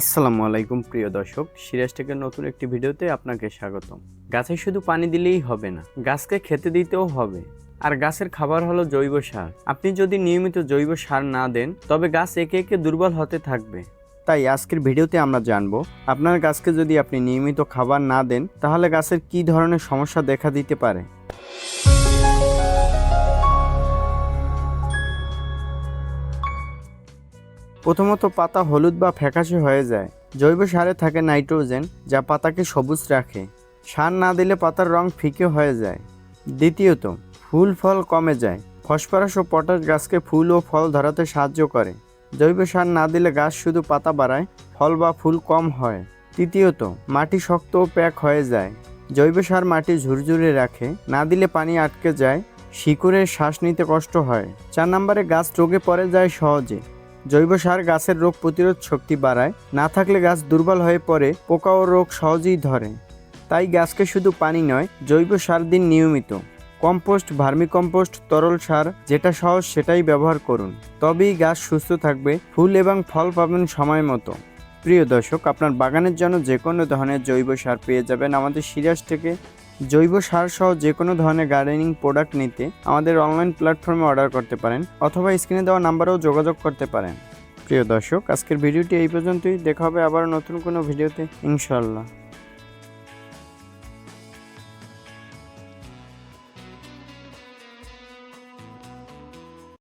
আসসালামু আলাইকুম, প্রিয় দর্শক। সিরাজ টেকের নতুন একটি ভিডিওতে আপনাকে স্বাগতম। গাছে শুধু পানি দিলেই হবে না, গাছকে খেতে দিতেও হবে। আর গাছের খাবার হলো জৈব সার। আপনি যদি নিয়মিত জৈব সার না দেন, তবে গাছ একে একে দুর্বল হতে থাকবে। তাই আজকের ভিডিওতে আমরা জানব, আপনার গাছকে যদি আপনি নিয়মিত খাবার না দেন, তাহলে গাছের কী ধরনের সমস্যা দেখা দিতে পারে? প্রথমত পাতা হলুদ বা ফ্যাকাশে হয়ে যায়। জৈব সারে থাকে নাইট্রোজেন, যা পাতাকে সবুজ রাখে। সার না দিলে পাতার রং ফিকে হয়ে যায়। দ্বিতীয়ত, ফুল ফল কমে যায়। ফসফরাস ও পটাশ গাছকে ফুল ও ফল ধরাতে সাহায্য করে। জৈব সার না দিলে গাছ শুধু পাতা বাড়ায়, ফল বা ফুল কম হয়। তৃতীয়ত, মাটি শক্ত ও প্যাক হয়ে যায়। জৈব সার মাটি ঝুরঝুরে রাখে, না দিলে পানি আটকে যায়, শিকড়ে শ্বাস নিতে কষ্ট হয়। চার নম্বরে গাছ রোগে পড়ে যায় সহজে। জৈব সার গাছের রোগ প্রতিরোধ শক্তি বাড়ায়। না থাকলে গাছ দুর্বল হয়ে পড়ে পোকা ও রোগ সহজেই ধরে। তাই গাছকে শুধু পানি নয়, জৈব সার দিন নিয়মিত। কম্পোস্ট ভার্মি কম্পোস্ট তরল সার, যেটা সহজ সেটাই ব্যবহার করুন। তবেই গাছ সুস্থ থাকবে, ফুল এবং ফল পাবেন সময় মতো। প্রিয় দর্শক, আপনার বাগানের জন্য যে কোনো ধরনের জৈব সার পেয়ে যাবেন আমাদের সিরাজ থেকে। জৈব সার সহ যে কোনো ধরনের গার্ডেনিং প্রোডাক্ট নিতে আমাদের অনলাইন প্ল্যাটফর্মে অর্ডার করতে পারেন অথবা স্ক্রিনে দেওয়া নাম্বারেও যোগাযোগ করতে পারেন। প্রিয় দর্শক, আজকের ভিডিওটি এই পর্যন্তই। দেখা হবে আবার নতুন কোনো ভিডিওতে ইনশাল্লাহ